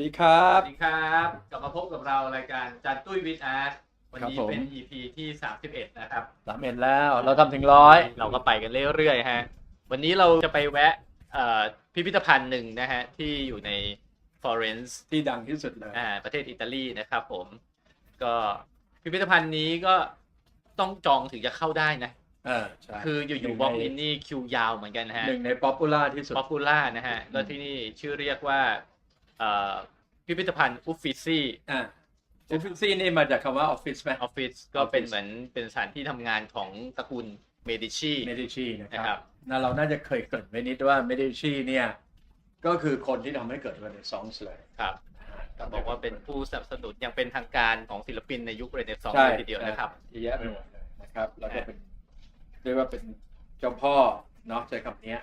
ดีครัสบ วัสดีครับกลับมาพบกับเรารายการจันตุ้ยวิทอาร์ตวันนี้ครับผม เป็น EP ที่ 31 นะครับ สามเอ็ดแล้ว เราทำถึงร้อย เราก็ไปกันเรื่อยๆฮะ วันนี้เราจะไปแวะเอ่อพิพิธภัณฑ์หนึ่งนะฮะ ที่อยู่ในฟลอเรนซ์ที่ดังที่สุดเลย อ่าประเทศอิตาลีนะครับผม ก็พิพิธภัณฑ์นี้ก็ต้องจองถึงจะเข้าได้นะ เออใช่คืออยู่ๆบล็อกอินนี่คิวยาวเหมือนกันนะฮะ หนึ่งในป๊อปปูล่าที่สุด ป๊อปปูล่านะฮะอืมแล้วที่นี่ชื่อเรียกว่าเอ่อ พิพิธภัณฑ์อุฟฟิซี่อ่าออฟฟิศซี่นี่มาจากคำว่าออฟฟิศไหมออฟฟิศก็เป็นเหมือนเป็นสถานที่ทำงานของตระกูลเมดิชีเมดิชีนะคนะครัรับบน่าเราน่าจะเคยเกริดไว้นิดว่าเมดิชีเนี่ย ก็คือคนที่ทำให้เกิดเรเนซองส์เลยครับนะฮะก็บอกว่าเป็นผู้สนับสนุนอย่างเป็นทางการของศิลปินในยุคเรเนซองส์ใช่เลยทีเดียวนะครับเยอะแยะไปหมดเลยนะครับ แล้วก็เป็นเรียกว่าเป็นเจ้าพ่อเนาะใช้คำเนี้ย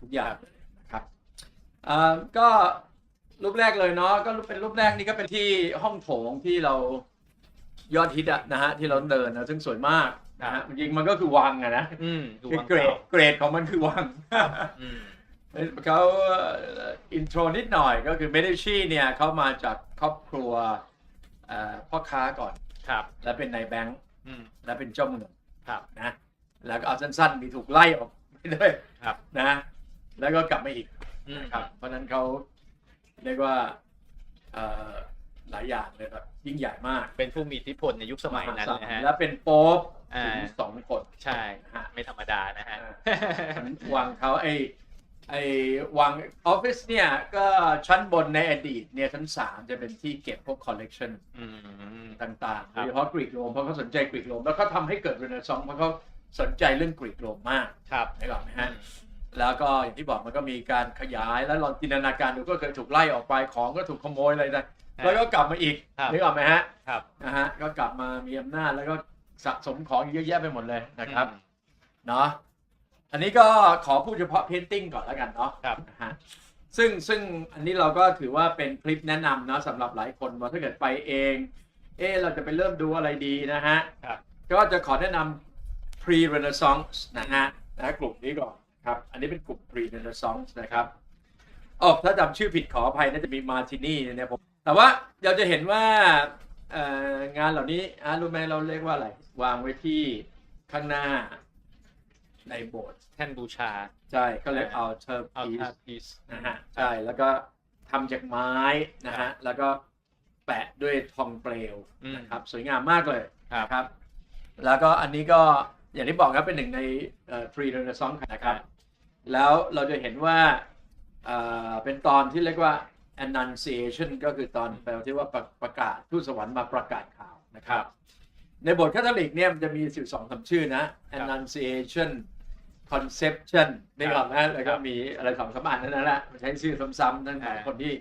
ทุกอย่างเลยนะครับอ่าก็ รูปแรกเลยเนาะก็เป็นรูปแรกนี่ก็เป็นที่ห้องโถงที่เรายอดฮิตอะนะฮะที่เราเดินนะซึ่งสวยมากนะฮะจริงๆมันก็คือวังอะนะอืมดูคือวังเกรดเก่าเกรดของมันคือวังอืมเขาอินโทรนิดหน่อยก็คือเมดิชีเนี่ยเขามาจากครอบครัวเอ่อพ่อค้าก่อนครับ แล้วเป็นนายแบงค์อืมแล้วเป็นเจ้าเมืองครับนะแล้วก็เอาสั้นๆมีถูกไล่ออกไปด้วยครับนะ แล้วก็กลับมาอีกอืมนะครับเพราะฉะนั้นเขา เรียกว่าเอ่อหลายอย่างเลยแบบยิ่งใหญ่มากเป็นผู้มีอิทธิพลในยุคสมัยนั้นนะฮะและเป็นโป๊ปอ่าถึงสองคนใช่ไม่ธรรมดานะฮะวางเขาไอ้ไอ้วางออฟฟิศเนี่ย ก็ชั้นบนในอดีตเนี่ยชั้นสามจะเป็นที่เก็บพวกคอลเลกชันอืมต่างๆครัโดบยเฉพาะกรีกโรมเพราะเขาสนใจกรีกโรมแล้วเขาทำให้เกิดเรเนซองส์เพราะเขาสนใจเรื่องกรีกโรมมากครับได้ก่อนไหมฮะ แล้วก็อย่างที่บอกมันก็มีการขยายแล้วลองจินตนาการดูก็เคยถูกไล่ออกไปของก็ถูกขโมยอะไรนะแล้วก็กลับมาอีกครับนึกออกไหมฮะครับนะฮะก็กลับมามีอำนาจแล้วก็สะสมของเยอะแยะไปหมดเลยนะครับอืมเนาะอันนี้ก็ขอพูดเฉพาะเพนติ้งก่อนแล้วกันเนาะครับนะฮะซึ่งซึ่งอันนี้เราก็ถือว่าเป็นคลิปแนะนำเนาะสำหรับหลายคนว่าถ้าเกิดไปเอง เออเราจะไปเริ่มดูอะไรดีนะฮะครับก็จะขอแนะนำ pre renaissance นะฮะนะกลุ่มนี้ก่อน ครับ อันนี้เป็นกลุ่ม pre renaissance นะครับอ๋อถ้าจำชื่อผิดขออภัยน่าจะมีมาทินี่เนี่ยผม แต่ว่าเราจะเห็นว่าเอ่องานเหล่านี้อะรู้ไหมเราเรียกว่าอะไร วางไว้ที่ข้างหน้าในโบสถ์แท่นบูชา ใช่ก็เลยเอาเทอร์เอาพีทาสพีสนะฮะใช่แล้วก็ทำจากไม้นะฮะแล้วก็แปะด้วยทองเปลวนะครับ สวยงามมากเลยครับนะครับแล้วก็อันนี้ก็ อย่างที่บอกครับเป็นหนึ่งในเอ่อ pre renaissance นะครับ แล้วเราจะเห็นว่าเอ่อเป็นตอนที่เรียกว่า annunciation ก็คือตอนแปลที่ว่าประประกาศทูตสวรรค์มาประกาศข่าวนะครับ ในบทคาทอลิกเนี่ยมันจะมีสิบสองสามชื่อนะ annunciation conception ได้ก่อนนะแล้วก็มีอะไรสองสามอันนั่นแหละมันใช้ชื่อซ้ำๆนั่นหมายคนที่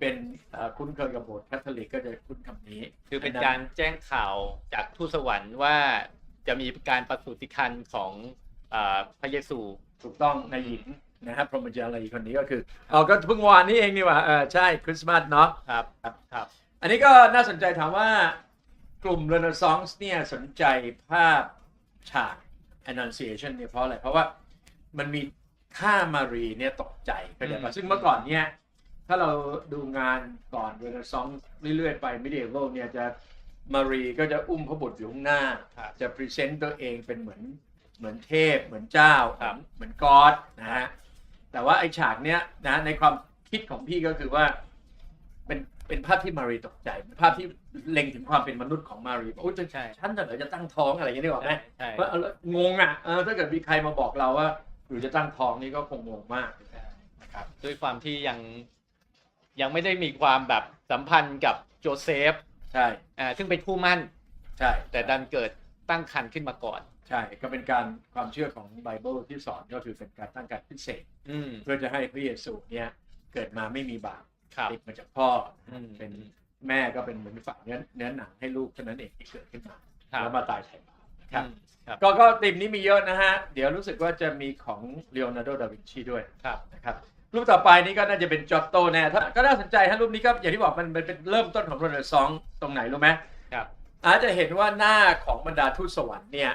เป็นเอ่อคุ้นเคยกับบทคาทอลิกก็จะคุ้นคำนี้ คือเป็นการแจ้งข่าวจากทูตสวรรค์ว่า จะมีการประสูติคันของเอ่อพระเยซูถูกต้องในหญิงนะครับพรหมจารีคนนี้ก็คือเอาก็เพิ่งวานนี้เองนี่หว่าเออใช่คริสต์มาสเนาะครับครับ อันนี้ก็น่าสนใจถามว่ากลุ่ม Renaissance เนี่ยสนใจภาพฉาก Annunciation เนี่ยเพราะอะไร เพราะว่ามันมีท่ามารีเนี่ยตกใจเข้าใจอืปะมซึ่งเมื่อก่อนเนี่ย ถ้าเราดูงานก่อน Renaissance เรื่อยๆไป Medieval เนี่ยจะ มารีก็จะอุ้มพระบุตรอยู่ข้างหน้า ครับจะพรีเซนต์ตัวเองเป็นเหมือนเหมือนเทพ เหมือนเจ้าครับ เหมือนกอดนะฮะแต่ว่าไอ้ฉากเนี้ยนะในความคิดของพี่ก็คือว่า เป็นเป็นภาพที่มารีตกใจเป็นภาพที่เล็งถึงความเป็นมนุษย์ของมารีว่าโอ้ยจะใช่ฉันจะเหรอจะตั้งท้องอะไรอย่างนี้ได้หรอไหมใช่เพราะเอาละงงอะเออถ้าเกิดมีใครมาบอกเราว่าหรือจะตั้งท้องนี่ก็คงงงมาก นะครับด้วยความที่ยังยังไม่ได้มีความแบบสัมพันธ์กับโจเซฟ ใช่อ่าซึ่งเป็นคู่มั่น ใช่แต่ดันเกิดตั้งคันขึ้นมาก่อน ใช่ก็เป็นการความเชื่อของไบเบิลที่สอนก็คือเป็นการตั้งการพิเศษอืมเพื่อจะให้พระเยซูเนี่ยเกิดมาไม่มีบาปครับติดมาจากพ่ออม เป็นแม่ก็เป็นเหมือนฝากเนื้อเนื้อหนังให้ลูกเท่านั้นเองที่เกิดขึ้นมาครับ แล้วมาตายไถ่บาปครับ อืมครับก็ก็ติมนี้มีเยอะนะฮะ เดี๋ยวรู้สึกว่าจะมีของเลโอนาร์โด ดาวินชีด้วยครับนะครับ รูปต่อไปนี้ก็น่าจะเป็นจอตโตแน่ถ้าก็น่าสนใจฮะรูปนี้ก็อย่างที่บอกมันมันเป็นเริ่มต้นของโรเนซองส์ตรงไหนรู้ไหมครับ อาจจะเห็นว่าหน้าของบรรดาทูตสวรรค์เนี่ย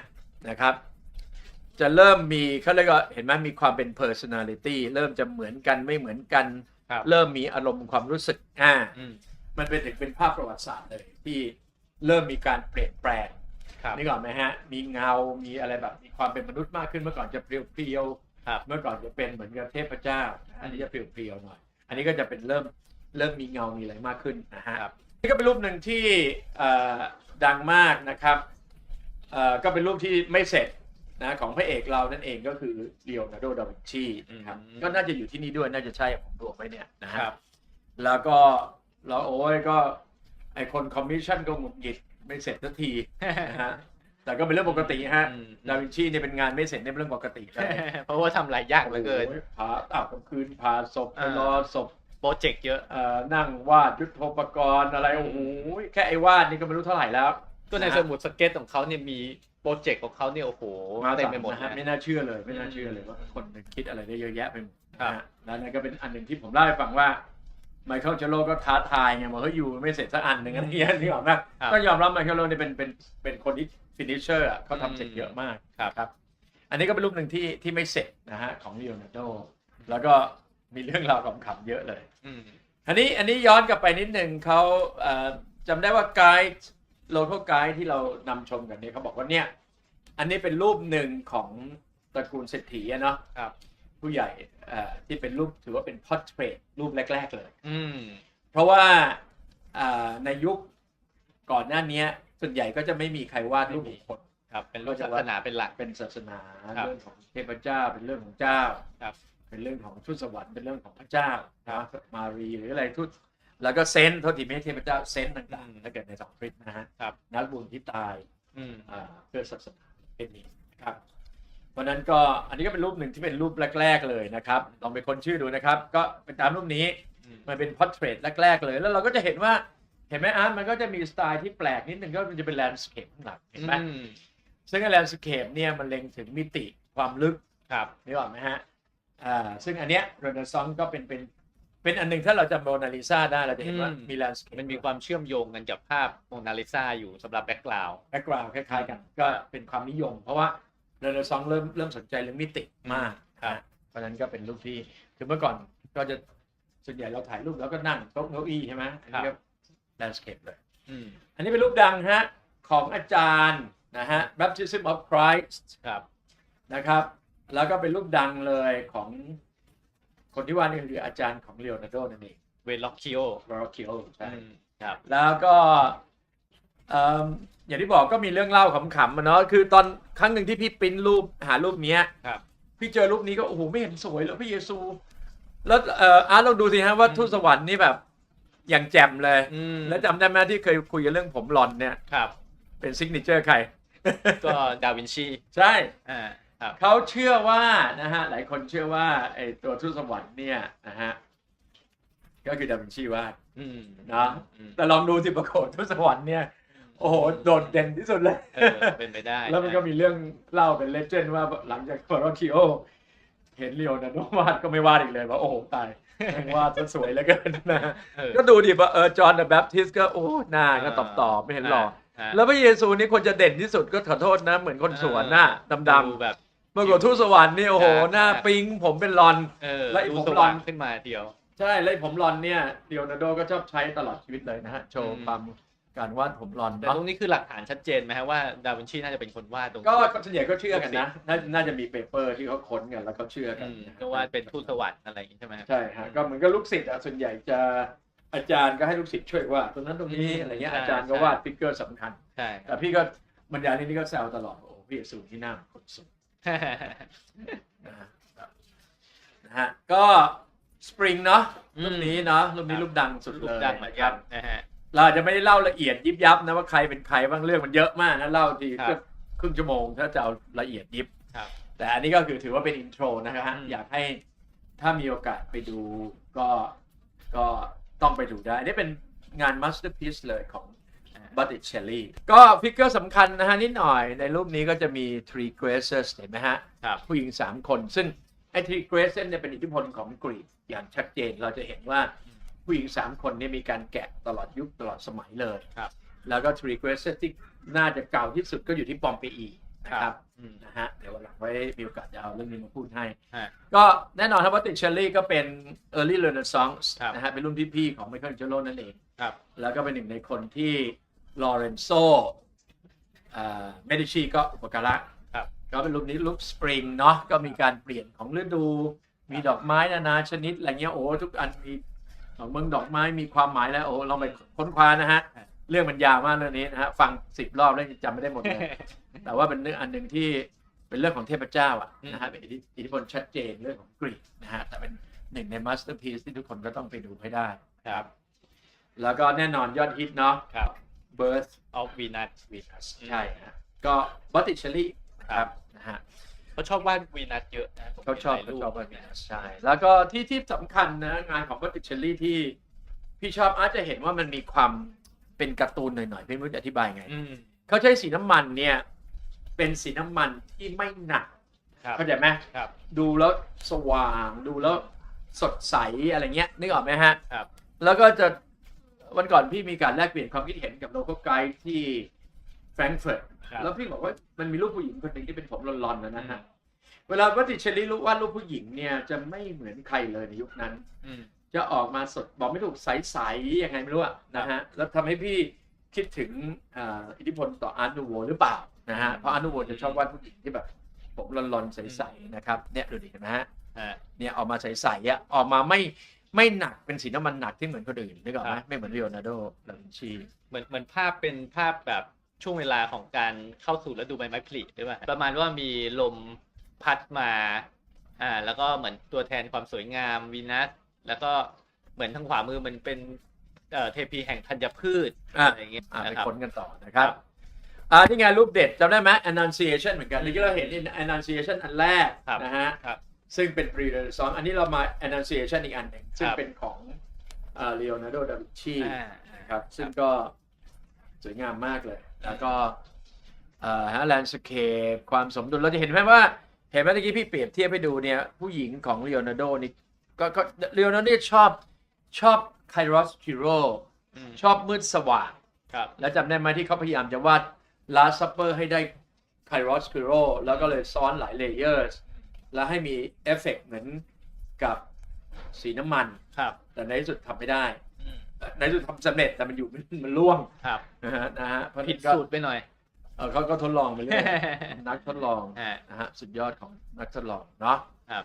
นะครับ จะเริ่มมีเขาเรียกว่าเห็นไหมมีความเป็น personality เริ่มจะเหมือนกันไม่เหมือนกันครับเริ่มมีอารมณ์ความรู้สึกอ่าอืมมันเป็นถึงเป็นภาพประวัติศาสตร์เลย ที่เริ่มมีการเปลี่ยนแปลงครับนี่ก่อนไหมฮะ มีเงา มีอะไรแบบมีความเป็นมนุษย์มากขึ้นเมื่อก่อนจะเพรียว ครับๆเมื่อก่อนจะเป็นเหมือนกับเทพเจ้า อันนี้จะเพรียวๆหน่อย อันนี้ก็จะเป็นเริ่มเริ่มมีเงา มีอะไรมากขึ้นนะฮะครับนี่ก็เป็นรูปหนึ่งที่เอ่อดังมากนะครับเอ่อก็เป็นรูปที่ไม่เสร็จนะของพระเอกเรานั่นเองก็คือเลโอนาร์โด ดาวินชีนะครับอืมก็น่าจะอยู่ที่นี่ด้วยน่าจะใช่ผมดูไว้เนี่ยนะฮะครับ แล้วก็เราโอ้ยก็ไอคนคอมมิชชั่นก็หงุดหงิดไม่เสร็จสักทีนะฮะ แต่ก็เป็นเรื่องปกติฮะอืม ดาวินชีเนี่ยเป็นงานไม่เสร็จเนี่ยเป็นเรื่องปกติครับเพราะว่าทำหลายอย่างเหลือเกิน โอ้ยผ่าอ้าวกลางคืนผ่าศพไปอ่ารรอศพโปรเจกต์เยอะ เอ่อนั่งวาดยุทโธปกรณ์อะไรโอ้โหแค่ไอ้วาดนี่ก็ไม่รู้เท่าไหร่แล้วก็ในสมุดสเก็ตของเขาเนี่ยมีโปรเจกต์ของเขาเนี่ยโอ้โหมาเต็เต็มมไปไปหหมมดดนะนะฮะไม่น่าเชื่อเลยไม่น่าเชื่อเลยว่าคนหนึ่งคิดอะไรได้เยอะแยะไปหมดครับ นะฮะแล้วนั่นก็เป็นอันหนึ่งที่ผมเล่าให้ฟังว่าไมเคิลเจโร่ก็ท้าทายไงบอกเฮ้ยอยู่ไม่เสร็จสักอันหนึ่งอะไรเงี้ยนี่ออกนะครับก็ยอมรับไมเคิลโร่เนี่ยเป็นเป็นเป็นคนที่ ฟินิชเชอร์เขาทำเสร็จเยอะมากครับครับ อันนี้ก็เป็นรูปหนึ่งที่ที่ไม่เสร็จนะฮะของลีโอนาร์โดแล้วก็มีเรื่องราวขำๆเยอะเลยอืมอันนี้อันนี้ย้อนกลับไปนิดหนึ่งเขาเอ่อจำได้ว่าไกด์โลเคอลไกด์ที่เรานำชมกันเนี่ยเขาบอกว่าเนี่ย อันนี้เป็นรูปหนึ่งของตระกูลเศรษฐีอะเนาะครับผู้ใหญ่เอ่อที่เป็นรูปถือว่าเป็นพอ r t เทรตรูปแรก ๆ เลยอืมเพราะว่าอ่าในยุคก่อนหน้านี้ ส่วนใหญ่ก็จะไม่มีใครวาดรูปบุคคลครับ เป็นรูปศาสนาเป็นหลัก เป็นศาสนาครับเรื่องของเทพเจ้า เป็นเรื่องของเจ้าครับ เป็นเรื่องของทูตสวรรค์เป็นเรื่องของพระเจ้านะมารีหรืออะไรทูตแล้วก็เซนต์โทษทีไม่ใช่เทพเจ้าเซนต์ต่างๆถ้าเกิดในสองคริสต์นะฮะครับนักบุญที่ตายอืมอ่าเพื่อศาสนาเป็นนี้นะครับเพราะฉะนั้นก็อันนี้ก็เป็นรูปหนึ่งที่เป็นรูปแรก ๆ เลยนะครับลองไปค้นชื่อดูนะครับ ก็เป็นตามรูปนี้อืมมันเป็นพอ r t เทรตแรก ๆ เลย แล้วเราก็จะเห็นว่า เห็นไหมอาร์ตมันก็จะมีสไตล์ที่แปลกนิดหนึ่งก็มันจะเป็นแลนด์สเคปข้างหลังเห็นไหมอืมซึ่งแลนด์สเคปเนี่ยมันเล็งถึงมิติความลึกครับนึกออกไหมฮะอ่าซึ่งอันเนี้ยเรเนซองส์ก็เป็นเป็นเป็นอันหนึ่งถ้าเราจำโมนาลิซาได้เราจะเห็นว่าอืมมีแลนด์สเคปมันมีความเชื่อมโยงกันกับภาพโมนาลิซาอยู่สำหรับแบ็กกราวด์แบ็กกราวด์คล้ายๆกัน ก็เป็นความนิยม เพราะว่าเรเนซองส์เริ่มเริ่มสนใจเรื่องมิติมากครับนะเพราะฉะนั้นก็เป็นรูปที่คือเมื่อก่อนก็จะส่วนใหญ่เราถ่ายรูปแล้วก็นั่งโต๊ะเก้าอี้ใช่ไหมอันนี้ก็ แลนด์สเคปเลยอืมอันนี้เป็นรูปดังฮะของอาจารย์นะฮะ Baptism of Christ ครับนะครับ แล้วก็เป็นรูปดังเลยของคนที่ว่านี่คืออาจารย์ของเลโอนาร์โดนั่นเองเวล็อกคิโอลอร์คิโอใช่อืมครับแล้วก็เอิ่มอย่างที่บอกก็มีเรื่องเล่าขำๆมาเนาะคือตอนครั้งหนึ่งที่พี่ปริ้นรูปหารูปเนี้ยครับ พี่เจอรูปนี้ก็โอ้โหไม่เห็นสวยเลยพระเยซู แล้วเอ่ออาร์ตลองดูสิฮะว่าอืมทูตสวรรค์นี่แบบ อย่างแจ่มเลย อืมแล้วจำได้ไหมที่เคยคุยกันเรื่องผมหลอนเนี่ย ครับ เป็นซิกเนเจอร์ใคร ก็ดาวินชีใช่ อ่าครับ เขาเชื่อว่านะฮะหลายคนเชื่อว่าไอ้ตัวทูตสวรรค์เนี่ยนะฮะก็คือดาวินชีวาด อืมนะ อืมแต่ลองดูสิปรากฏทูตสวรรค์เนี่ยโอ้โหโดดเด่นที่สุดเลย เออเป็นไปได้แล้วมันก็มีเรื่องเล่าเป็นเลเจนด์ว่าหลังจากฟอร์คิโอเห็นเลโอนาร์โดวาดก็ไม่วาดอีกเลยว่าโอ้โหตายแม่ง วาดซะสวยเหลือเกินนะเออก็ดูดิว่าเออจอห์นเดอะแบปทิสก็โอ้หน้าก็ตอบตอบๆไม่เห็นหล่อฮะแล้วพระเยซูนี่คนจะเด่นที่สุดก็ขอโทษนะ เหมือนคนสวนหน้าดำดูๆแบบเมื่อก่อนทูตสวรรค์นี่โอ้โหอ่าหน้าอ่าปิงผมเป็นรอนเออแล้วไอ้ดูผมสรอว่านงขึ้นมาเดียว ใช่แล้วไอ้ผมรอนเนี่ยเดียนาโดก็ชอบใช้ตลอดชีวิตเลยนะฮะโชว์อืมความ การวาดผมรอนแต่เนาะตรงนี้คือหลักฐานชัดเจนไหมฮะว่าดาวินชีน่าจะเป็นคนวาดตรงก็ส่วนใหญ่ก็เชื่อกันนะ น่าน่าจะมีเปเปอร์ที่เขาค้นกันแล้วเขาเชื่อกัอืนมก็ว่าเป็นทูตสวรรค์อะไรอย่างนี้ใช่ไหมฮะใช่ฮะก็เหมือนกับลูกศิษย์อะส่วนใหญ่จะอาจารย์ก็ให้ลูกศิษย์ช่วยวาดตรงนั้นตรงนี้อืมอะไรเงี้ยใช่อาจารย์ก็ใช่วาดฟิกเกอร์สำคัญใช่คแต่รับพี่ก็บรรยายนี่นี่ก็แซวตลอดโอ้พี่สูงที่หน้าเหมือนคนสูงนะฮะนะฮะก็สปริงเนาะอืมรูปนี้เนาะรูปนี้ครับรูปดังสุดรูเลปยดังเหมือนคกัรันบนะฮะ เราอาจจะไม่ได้เล่าละเอียดยิบยับนะว่าใครเป็นใครบ้างเรื่องมันเยอะมากนะเล่าทีครับก็ครึ่งชั่วโมงถ้าจะเอาละเอียดยิบครับ แต่อันนี้ก็คือถือว่าเป็นอินโทรนะฮะอืม อยากให้ถ้ามีโอกาสไปดูก็ก็ต้องไปดูได้นี่เป็นงานมาสเตอร์พีซเลยของบัตติเชลลี่ก็ฟิกเกอร์สำคัญนะฮะนิดหน่อยในรูปนี้ก็จะมี Three Graces เห็นไหมฮะ ครับ ผู้หญิงสามคน ซึ่งไอ้ที่เกรเซนเนี่ยเป็นอิทธิพลของกรีกอย่างชัดเจนเราจะเห็นว่า ผู้หญิงสามคนเนี่ยมีการแกะตลอดยุคตลอดสมัยเลยครับ แล้วก็ทรีเกรเซนที่น่าจะเก่าที่สุดก็อยู่ที่ปอมเปอีนะครับอืมนะฮะเดี๋ยววันหลังไว้มีโอกาสจะเอาเรื่องนี้มาพูดให้ฮะก็แน่นอนครับว่าติเชลลี่ก็เป็น early renaissance ครับนะฮะเป็นรุ่นพี่ๆของไมเคิลเจโรนั่นเองครับแล้วก็เป็นหนึ่งในคนที่ลอเรนโซเมดิชีก็อุปการะครับก็เป็นรูปนี้รูปสปริงเนาะก็มีการเปลี่ยนของฤดู มีดอกไม้นานาชนิดอะไรเงี้ยโอ้ทุกอันมี ของเมืองดอกไม้มีความหมายแล้วโอ้ลองไปค้นคว้านะฮะ เรื่องมันยาวมากเรื่องนี้นะฮะฟังสิบรอบแล้วยังจำไม่ได้หมดเลยแต่ว่าเป็นเรื่องอันหนึ่งที่เป็นเรื่องของเทพเจ้าอะอืมนะฮะเป็นอิทธิอิทธิพลชัดเจนเรื่องของกรีกนะฮะแต่เป็นหนึ่งในมาสเตอร์พีซที่ทุกคนก็ต้องไปดูให้ได้ครับ แล้วก็แน่นอนยอดฮิตเนาะครับ Birth of Venus Venus ใช่ฮะก็บอตติเชลลี่ครับนะฮะ เขาชอบวาดวีนัสเยอะนะผมเขาชอบห็นเขาในรูปชอบว่าใช่ แล้วก็ที่ที่สำคัญนะ งานของบอตติเชลลี่ที่ พี่ชอบอาจจะเห็นว่ามันมีความเป็นการ์ตูนหน่อยๆ พี่ไม่รู้จะอธิบายไงอืมเขาใช้สีน้ำมันเนี่ย เป็นสีน้ำมันที่ไม่หนักครับเข้าใจไหมครับดูแล้วสว่างดูแล้วสดใสอะไรเงี้ยนึกออกไหมฮะครับแล้วก็จะวันก่อนพี่มีการแลกเปลี่ยนความคิดเห็นกับโล c a l ไกด์ที่ แฟรงก์เฟิร์ตครับ แล้วพี่บอกว่ามันมีรูปผู้หญิงคนหนึ่งที่เป็นผมลอนๆนะนะฮะเวลาวัตติเชลลี่รู้วาดรูปผู้หญิงเนี่ยจะไม่เหมือนใครเลยในยุคนั้น อืม จะออกมาสดบอกไม่ถูกใสๆยังไงไม่รู้อะนะฮะแล้วทำให้พี่คิดถึงอ่าอิทธิพลต่ออาร์นูโวหรือเปล่านะฮะเพราะอาร์นูโวจะชอบวาดผู้หญิงที่แบบผมลอนๆใสๆนะครับเนี่ยดูดิเห็นไหมฮะฮะ เนี่ยออกมาใสๆอะออกมาไม่ไม่หนักเป็นสีน้ำมันหนักที่เหมือนคนอื่นนึกออกไหมครับไม่เหมือนลีโอนาร์โด ดาวินชี เหมือนเหมือนภาพเป็นภาพแบบ ช่วงเวลาของการเข้าสู่ฤดูใบไม้ผลิหรือเปล่าประมาณว่ามีลมพัดมา อ่า แล้วก็เหมือนตัวแทนความสวยงามวีนัสแล้วก็เหมือนทางขวามือมันเป็นเอ่อเทพีแห่งธัญพืชอะอะไรอย่างเงี้ยอะไปนะครับค้นกันต่อนะครับครับอ่านี่ไงรูปเด็ดจำได้ไหม annunciation เหมือนกันเมื่อกี้เราเห็น annunciation อันแรกครับนะฮะครับซึ่งเป็น pre renaissance อันนี้เรามา annunciation อีกอันหนึ่งซึ่งครับเป็นของอ่า Leonardo da Vinci อ่านะครับ ซึ่งก็สวยงามมากเลย แล้วก็อ่าฮะ landscape ความสมดุลเราจะเห็นไหมว่า เห็นไหมเมื่อกี้พี่เปรียบเทียบให้ดูเนี่ยผู้หญิงของ Leonardo นี่ก็ก็ Leonardo นี่ชอบชอบ Kairos Hero อืมชอบมืดสว่างครับแล้วจำได้ไหมที่เขาพยายามจะวาด Last Supper ให้ได้ Kairos Hero แล้วก็เลยซ้อนหลายเลเยอร์แล้วให้มีเอฟเฟกต์เหมือนกับสีน้ำมัน ครับ แต่ในที่สุดทำไม่ได้อืม ในที่สุดทำสำเร็จแต่มันอยู่มันล่วงครับนะฮะนะฮะเพราะผิดก็สูตรไปหน่อยเออเขาก็ทดลองไปเรื่อยนักทดลองฮะนะฮะสุดยอดของนักทดลองเนาะครับ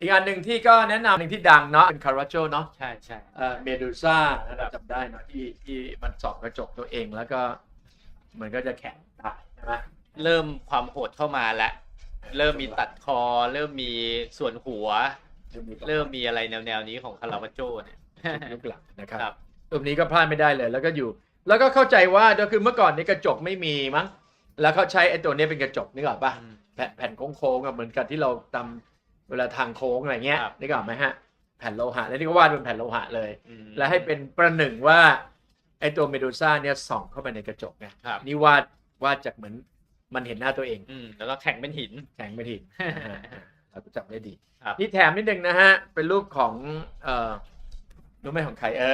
อีกอันหนึ่งที่ก็แนะนำหนึ่งที่ดังเนาะเป็นคาราโจเนาะใช่ใช่เอ่อเมดูซ่าครัเราบจำได้เนาะที่ที่มันส่องกระจกตัวเองแล้วก็มันก็จะแข็งตายใช่ไหมเริ่มความโหดเข้ามาแล้ว เริ่มมีตัดคอ เริ่มมีส่วนหัว เริ่มมีอะไรแนวๆนี้ของคาราบาโจเนี่ยยุคหลังนะครับค รับรูปนี้ก็พลาดไม่ได้เลย แล้วก็อยู่ แล้วก็เข้าใจว่าก็คือเมื่อก่อนนี้กระจกไม่มีมั้ง แล้วเขาใช้ไอ้ตัวนี้เป็นกระจกนึกออกปะอืมแผ่นแผ่นโค้งๆอะเหมือนกับที่เราตำเวลาทางโค้งอะไรเงี้ยครับ นึกออกไหมฮะ แผ่นโลหะแล้วนี่ก็วาดเป็นแผ่นโลหะเลย อืมและให้เป็นประหนึ่งว่าไอ้ตัวเมดูซ่าเนี่ยส่องเข้าไปในกระจกไงครับนี่วาดวาดจากเหมือนมันเห็นหน้าตัวเอง อืมแล้วก็แข็งเป็นหิน แข็งไม่ถินนะฮะเราก็จำได้ดี ครับนี่แถมนิดนึงนะฮะ เป็นรูปของเอ่อ รู้ไหมของใครเอ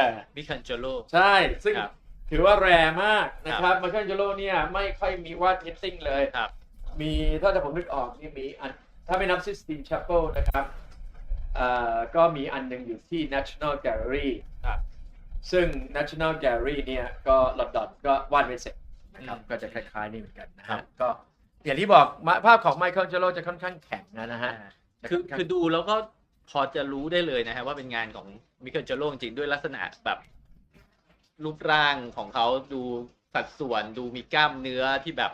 อมิคันโจโล ใช่ ซึ่งครับถือว่าแรร์มากนะคครัรับบมาเคิลเจโร่เนี่ยไม่ค่อยมีวาดเพนติ้งเลยครับ มีถ้าจะผมนึกออกนี่มีอันถ้าไม่นับซิสตีนช a เปิลนะครับเอ่อก็มีอันหนึงอยู่ที่ National Gallery ครับ ซึ่ง National Gallery เนี่ยก็ลอนดอนก็วาดไม่เสร็จ นะครับอืมก็จะคล้ายๆนี่เหมือนกันนะครัฮะบ ก็อย่างที่บอกมาภาพของไมเคิลเจโร่จะค่อนข้างแข็งนะนะฮะคือคือดูแล้วก็ พอจะรู้ได้เลยนะฮะว่าเป็นงานของมิคันโจโลจริงๆด้วยลักษณะแบบรูปร่างของเขาดูสัดส่วนดูมีกล้ามเนื้อที่แบบ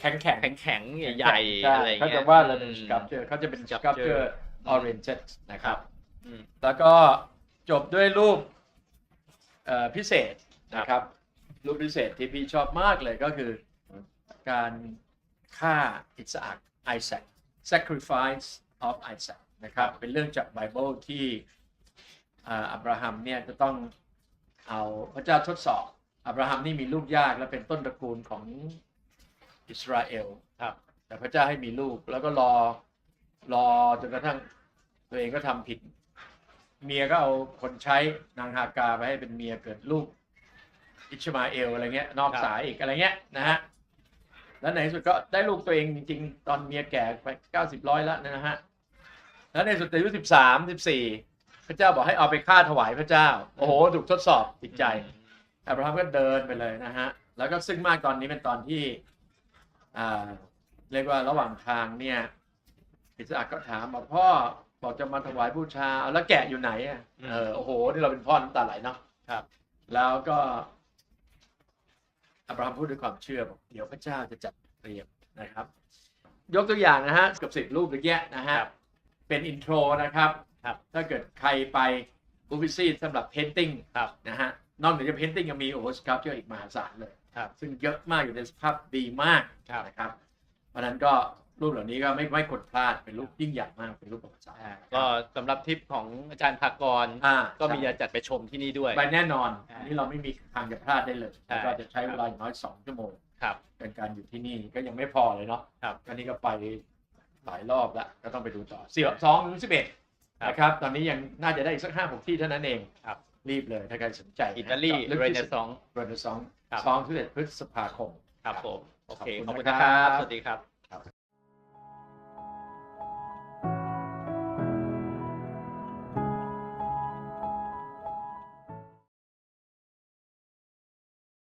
แข็งแข็งแข็งๆใหญ่ๆอะไรอย่างเขาเงี้ยจะว่าเราเป็นอืมสครับเจอเขาจะเป็นส sculpture ครับเจอ oriented นะคครัรับบอืมแล้วก็จบด้วยรูปเอ่อพิเศษนะครับ รูปพิเศษที่พี่ชอบมากเลยก็คือ การฆ่าอิสอักไอแซค sacrifice of Isaac นะครับ เป็นเรื่องจากไบเบิลที่อับราฮัมเนี่ยจะต้องเอาพระเจ้าทดสอบอับราฮัมนี่มีลูกยากและเป็นต้นตระกูลของอิสราเอลครับแต่พระเจ้าให้มีลูกแล้วก็รอรอจนกระทั่งตัวเองก็ทำผิด เมียก็เอาคนใช้นางฮากาไปให้เป็นเมียเกิดลูกอิชมาเอลอะไรเงี้ย นอกสายอีกอะไรเงี้ยนะฮะแล้วในที่สุดก็ได้ลูกตัวเองจริง ๆ ตอนเมียแก่ไปเก้าสิบร้อยแล้วนะฮะ แล้วในที่สุดอายุสิบสามสิบสี่พระเจ้าบอกให้เอาไปฆ่าถวายพระเจ้า โอ้โห ถูกทดสอบจิตใจอับราฮัมก็เดินไปเลยนะฮะ แล้วก็ซึ่งมากตอนนี้เป็นตอนที่อ่าเรียกว่าระหว่างทางเนี่ยอิสอักก็ถามบอกพ่อบอกจะมาถวายบูชาเอาแล้วแกะอยู่ไหนอะอืมเออโอ้โหนี่เราเป็นพ่อน้ำตาไหลเนาะครับ แล้วก็อับราฮัมพูดด้วยความเชื่อบอกเดี๋ยวพระเจ้าจะจัดเตรียมนะครับ ยกตัวอย่างนะฮะเกับสิบรูปเมื่อกี้นะฮะครับ เป็นอินโทรนะครับครับถ้าเกิดใครไปบูฟิซี่สำหรับเพนติ้งครับนะฮะนอกเหนือจากเพนติ้งยังมีโอ้โหสครับเจออีกมหาศาลเลยครับซึ่งเยอะมากอยู่ในสภาพดีมากครับนะครับเพราะฉะนั้นก็รูปเหล่านี้ก็ไม่ไม่ควรพลาดเป็นรูปยิ่งใหญ่มากเป็นรูปประวัติศาสตร์อ่าก็สำหรับทริปของอาจารย์ภากรอ่าก็มีจะจัดไปชมที่นี่ด้วยไปแน่นอนอ่าอันนี้เราไม่มีทางจะพลาดได้เลยใช่แล้วก็จะใช้เวลาอย่างน้อยสองชั่วโมงครับเป็นการอยู่ที่นี่ก็ยังไม่พอเลยเนาะครับอันนี้ก็ไป หลายรอบแล้วก็ต้องไปดูต่อสี่สองถึงสิบเอ็ดครับนะครับ ตอนนี้ยังน่าจะได้อีกสักห้าหกที่เท่านั้นเองครับรีบเลยถ้าใครสนใจนะอิตาลีลึกเรที่เนสุดซองส์เรเนซองส์ครับสองสิบเอ็ดพฤษภาคมครับผมโอเคขขออบบคุคุณณนะนะคครัรับบสวัสดีครับ